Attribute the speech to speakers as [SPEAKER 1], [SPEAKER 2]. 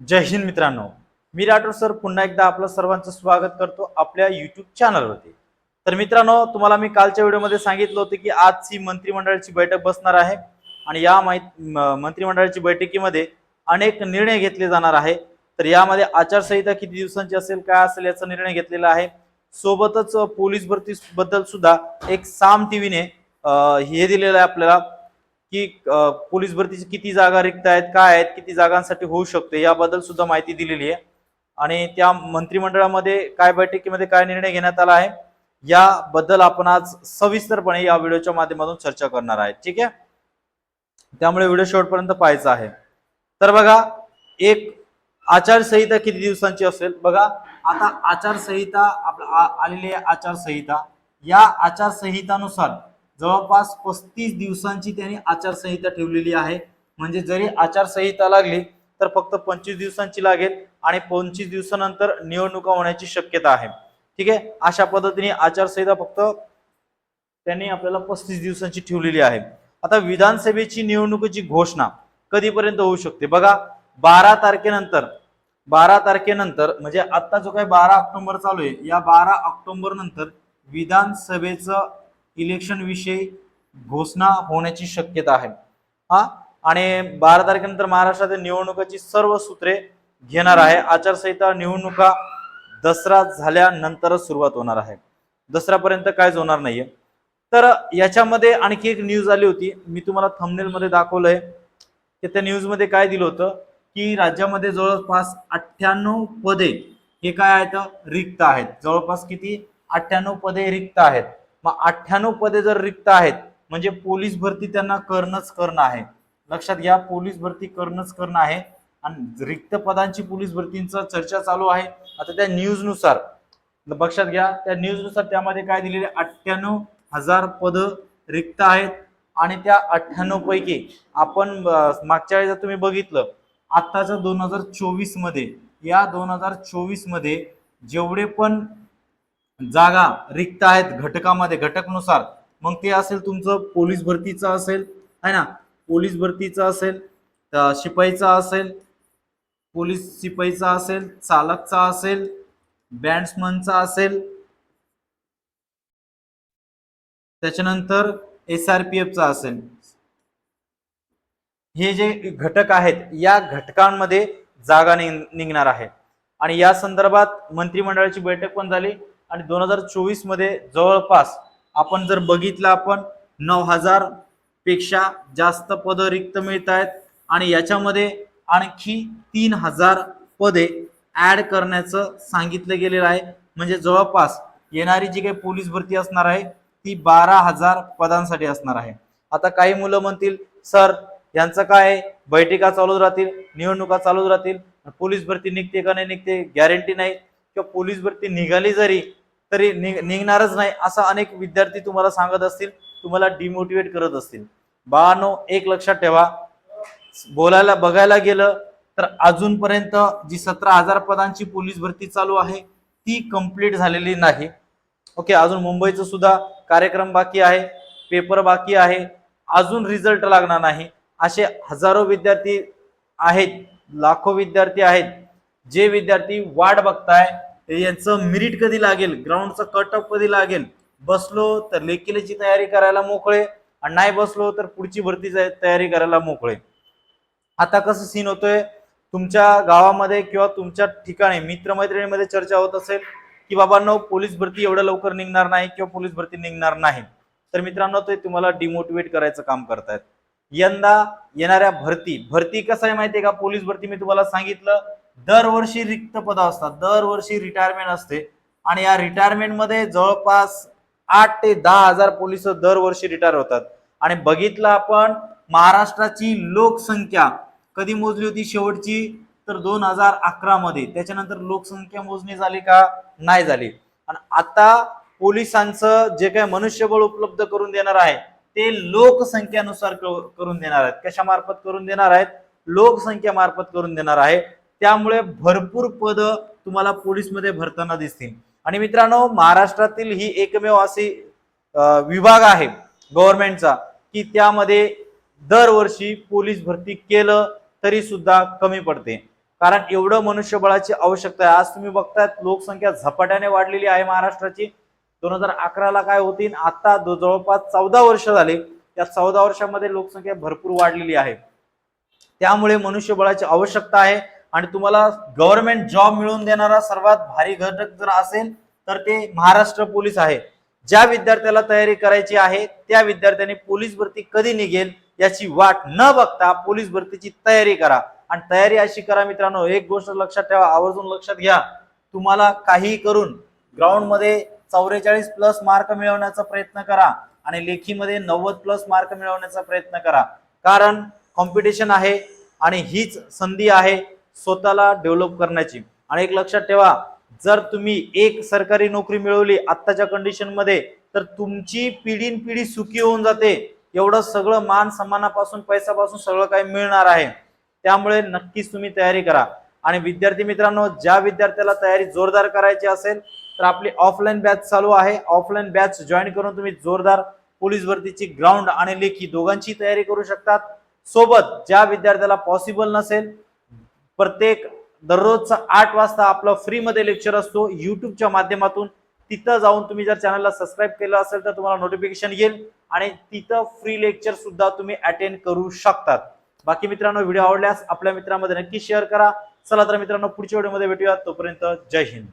[SPEAKER 1] जय हिंद मित्रांनो. मी राठोड सर पुन्हा एकदा आपलं सर्वांचं स्वागत करतो आपल्या युट्यूब चॅनलवरती तर मित्रांनो तुम्हाला मी कालच्या व्हिडिओमध्ये सांगितलं होतं की आजची मंत्रिमंडळाची बैठक बसणार आहे आणि या माहीत म- मंत्रिमंडळाची बैठकीमध्ये अनेक निर्णय घेतले जाणार आहे. तर यामध्ये आचारसंहिता किती दिवसांची असेल काय असेल याचा निर्णय घेतलेला आहे. सोबतच पोलीस भरतीबद्दल सुद्धा एक साम टीव्हीने हे दिलेलं आहे आपल्याला. की पोलीस भरतीची किती जागा रिक्त आहेत काय आहेत किती जागांसाठी होऊ शकते याबद्दल सुद्धा माहिती दिलेली आहे. आणि त्या मंत्रिमंडळामध्ये काय बैठकीमध्ये काय निर्णय घेण्यात आला आहे याबद्दल आपण आज सविस्तरपणे या व्हिडिओच्या माध्यमातून चर्चा करणार आहे ठीक आहे? त्यामुळे व्हिडिओ शेवटपर्यंत पाहायचा आहे. तर बघा एक आचारसंहिता किती दिवसांची असेल? बघा आता आचारसंहिता आपला आलेली आहे आचारसंहिता. या आचारसंहितानुसार जवळपास पस्तीस दिवसांची त्यांनी आचारसंहिता ठेवलेली आहे. म्हणजे जरी आचारसंहिता लागली तर फक्त पंचवीस दिवसांची लागेल आणि पंचवीस दिवसानंतर निवडणुका होण्याची शक्यता आहे. ठीक आहे? अशा पद्धतीने आचारसंहिता फक्त त्यांनी आपल्याला पस्तीस दिवसांची ठेवलेली आहे. आता विधानसभेची निवडणुकीची घोषणा कधीपर्यंत होऊ शकते? बघा बारा तारखेनंतर बारा तारखेनंतर म्हणजे आता जो काही बारा ऑक्टोबर चालू आहे या बारा ऑक्टोबर नंतर विधानसभेचं इलेक्शनविषयी घोषणा होण्याची शक्यता आहे. हा? आणि बारा तारखेनंतर महाराष्ट्रातील निवडणुकाची सर्व सूत्रे घेणार आहे. आचारसंहिता निवडणुका दसरा झाल्यानंतरच सुरुवात होणार आहे. दसऱ्यापर्यंत काहीच होणार नाहीये. तर याच्यामध्ये आणखी एक न्यूज आली होती. मी तुम्हाला थंबनेलमध्ये दाखवलंय. की त्या न्यूजमध्ये काय दिलं होतं? की राज्यामध्ये जवळपास अठ्ठ्याण्णव पदे हे काय आहेत? रिक्त आहेत. जवळपास किती? अठ्ठ्याण्णव पदे रिक्त आहेत. मग अठ्ठ्याण्णव पदे जर रिक्त आहेत म्हणजे पोलीस भरती त्यांना करणंच करणं आहे. लक्षात घ्या पोलीस भरती करणंच करणं आहे. आणि रिक्त पदांची पोलीस भरतींचा चर्चा चालू आहे. आता त्या न्यूजनुसार लक्षात घ्या त्या न्यूजनुसार त्यामध्ये काय दिलेले अठ्ठ्याण्णव हजार पद रिक्त आहेत. आणि त्या अठ्ठ्याण्णव पैकी आपण मागच्या वेळेस जर तुम्ही बघितलं आत्ताच्या दोन हजार चोवीसमध्ये या दोन हजार चोवीसमध्ये जेवढे पण जागा रिक्त आहेत घटकामध्ये घटकनुसार. मग ते असेल तुमचं पोलीस भरतीचं असेल आहे ना? पोलीस भरतीचं असेल शिपाईचा असेल पोलीस शिपाईचा असेल चालकचा असेल बँड्समनचा असेल. त्याच्यानंतर एस आर पी एफचा असेल. हे जे घटक आहेत या घटकांमध्ये जागा निघणार आहे. आणि या संदर्भात मंत्रिमंडळाची बैठक पण झाली. आणि दोन हजार चोवीसमध्ये जवळपास आपण जर बघितलं आपण नऊ हजारपेक्षा जास्त पद रिक्त मिळत आहेत. आणि याच्यामध्ये आणखी तीन हजार पदे ॲड करण्याचं सांगितलं गेलेलं आहे. म्हणजे जवळपास येणारी जी काही पोलीस भरती असणार आहे ती बारा हजार पदांसाठी असणार आहे. आता काही मुलं म्हणतील सर यांचं काय आहे? बैठका चालूच राहतील निवडणुका चालूच राहतील. पोलीस भरती निघते का नाही निघते गॅरंटी नाही. किंवा पोलीस भरती निघाली जरी तरी निघणारच नाही असं अनेक विद्यार्थी तुम्हाला सांगत असतील तुम्हाला डिमोटिवेट करत असतील. बाळांनो एक लक्षात ठेवा बोलायला बघायला गेलं तर अजूनपर्यंत जी सतरा हजार पदांची पोलीस भरती चालू आहे ती कंप्लीट झालेली नाही. ओके अजून मुंबईचं सुद्धा कार्यक्रम बाकी आहे पेपर बाकी आहे अजून रिझल्ट लागणार नाही. असे हजारो विद्यार्थी आहेत लाखो विद्यार्थी आहेत जे विद्यार्थी वाट बघताय यांचं मेरिट कधी लागेल? ग्राउंडचं कट ऑफ कधी लागेल? बसलो तर लेखीची तयारी करायला मोकळे आणि नाही बसलो तर पुढची भरती तयारी करायला मोकळे. आता कसं सीन होतोय? तुमच्या गावामध्ये किंवा तुमच्या ठिकाणी मित्रमैत्रिणीमध्ये चर्चा होत असेल की बाबांनो पोलीस भरती एवढं लवकर निघणार नाही किंवा पोलीस भरती निघणार नाही. तर मित्रांनो ते तुम्हाला डिमोटिवेट करायचं काम करतायत. यंदा येणाऱ्या भरती भरती कसं आहे माहितीये का? पोलीस भरती मी तुम्हाला सांगितलं. दरवर्षी रिक्त पदं असतात. दरवर्षी रिटायरमेंट असते. आणि या रिटायरमेंटमध्ये जवळपास आठ ते दहा हजार पोलीस दरवर्षी रिटायर होतात. आणि बघितलं आपण महाराष्ट्राची लोकसंख्या कधी मोजली होती? शेवटची तर दोन हजार अकरा मध्ये. त्याच्यानंतर लोकसंख्या मोजणी झाली का? नाही झाली. आणि आता पोलिसांचं जे काही मनुष्यबळ उपलब्ध करून देणार आहे ते लोकसंख्यानुसार क- करून देणार आहेत. कशा मार्फत करून देणार आहेत? लोकसंख्या मार्फत करून देणार आहे. त्यामुळे भरपूर पद तुम्हाला पोलीसमध्ये भरताना दिसतील. आणि मित्रांनो महाराष्ट्रातील ही एकमेव अशी विभाग आहे गव्हर्नमेंटचा की त्यामध्ये दरवर्षी पोलीस भरती केलं तरी सुद्धा कमी पडते. कारण एवढं मनुष्यबळाची आवश्यकता आहे. आज तुम्ही बघतायत लोकसंख्या झपाट्याने वाढलेली आहे महाराष्ट्राची. दोन हजार अकराला काय होती आता जवळपास चौदा वर्ष झाले. त्या चौदा वर्षामध्ये लोकसंख्या भरपूर वाढलेली आहे. त्यामुळे मनुष्यबळाची आवश्यकता आहे. आणि तुम्हाला गव्हर्नमेंट जॉब मिळवून देणारा सर्वात भारी घटक जर असेल तर ते महाराष्ट्र पोलीस आहे. ज्या विद्यार्थ्याला तयारी करायची आहे त्या विद्यार्थ्याने पोलीस भरती कधी निघेल याची वाट न बघता पोलीस भरतीची तयारी करा. आणि तयारी अशी करा मित्रांनो एक गोष्ट लक्षात ठेवा आवर्जून लक्षात घ्या. तुम्हाला काही करून ग्राउंडमध्ये चौवेचाळीस प्लस मार्क मिळवण्याचा प्रयत्न करा आणि लेखीमध्ये नव्वद प्लस मार्क मिळवण्याचा प्रयत्न करा. कारण कॉम्पिटिशन आहे आणि हीच संधी आहे. स्वतःला डेव्हलप करण्याची. आणि एक लक्षात ठेवा जर तुम्ही एक सरकारी नोकरी मिळवली आत्ताच्या कंडिशनमध्ये तर तुमची पिढीन पिढी सुखी होऊन जाते. एवढं सगळं मान सन्मानापासून पैशापासून सगळं काही मिळणार आहे. त्यामुळे नक्कीच तुम्ही तयारी करा. आणि विद्यार्थी मित्रांनो ज्या विद्यार्थ्याला तयारी जोरदार करायची असेल तर आपली ऑफलाईन बॅच चालू आहे. ऑफलाईन बॅच जॉईन करून तुम्ही जोरदार पोलीस भरतीची ग्राउंड आणि लेखी दोघांची तयारी करू शकतात. सोबत ज्या विद्यार्थ्याला पॉसिबल नसेल प्रत्येक दररोजचा आठ वाजता आपलं फ्रीमध्ये लेक्चर असतो. युट्यूबच्या माध्यमातून तिथं जाऊन तुम्ही जर चॅनलला सबस्क्राईब केलं असेल तर तुम्हाला नोटिफिकेशन येईल आणि तिथं फ्री लेक्चर सुद्धा तुम्ही अटेंड करू शकतात. बाकी मित्रांनो व्हिडिओ आवडल्यास आपल्या मित्रांमध्ये नक्की शेअर करा. चला तर मित्रांनो पुढच्या व्हिडिओमध्ये भेटूया. तोपर्यंत जय हिंद.